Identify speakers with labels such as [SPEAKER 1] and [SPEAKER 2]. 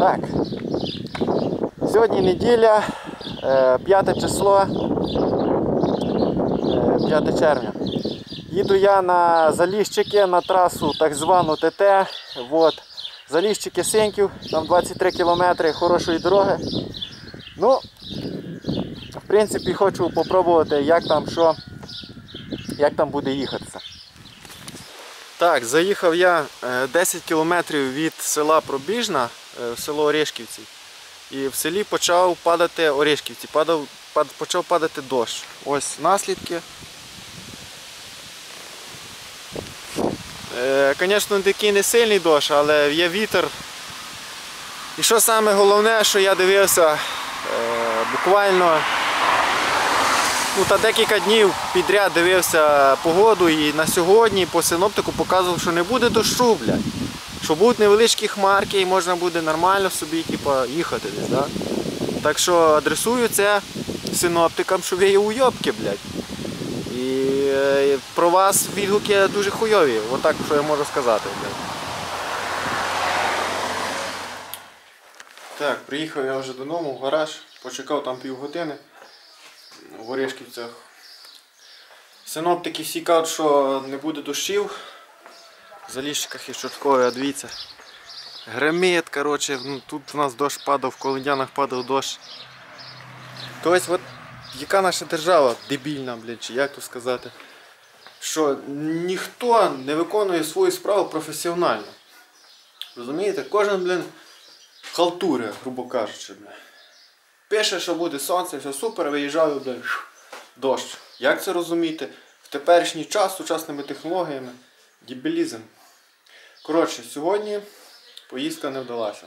[SPEAKER 1] Так. Сьогодні неділя, е, 5 число, е, 5 червня. Їду я на Заліщики на трасу так звану ТТ. От. Заліщики Синьків, там 23 кілометри хорошої дороги. Ну, в принципі, хочу попробувати, як там що, як там буде їхатися. Так, заїхав я е, 10 кілометрів від села Пробіжна, е, в село Орешківці. І в селі почав падати Орешківці, падав, пад, почав падати дощ. Ось наслідки. Е, Звісно, такий не сильний дощ, але є вітер. І що саме головне, що я дивився е, буквально ну, та декілька днів підряд дивився погоду і на сьогодні по синоптику показував, що не буде дощу, блядь. Що будуть невеличкі хмарки і можна буде нормально собі типа, їхати десь. Да? Так що адресую це синоптикам, що ви є уйобки, блядь. І е, про вас відгуки дуже хуйові. Отак, що я можу сказати, блядь. Так, приїхав я вже додому в гараж, почекав там півгодини в Орешківцях. Синоптики всі кажуть, що не буде дощів. Заліщиках і Чорткові, а дивіться. Коротше, ну, тут в нас дощ падав, в Колендянах падав дощ. Тобто, от яка наша держава дебільна, блядь, чи як то сказати, що ніхто не виконує свою справу професіонально. Розумієте? Кожен, блін, халтури, грубо кажучи, блін. Пише, що буде сонце, все супер, виїжджаю, блін, дощ. Як це розуміти? В теперішній час сучасними технологіями дебілізм. Коротше, сьогодні поїздка не вдалася.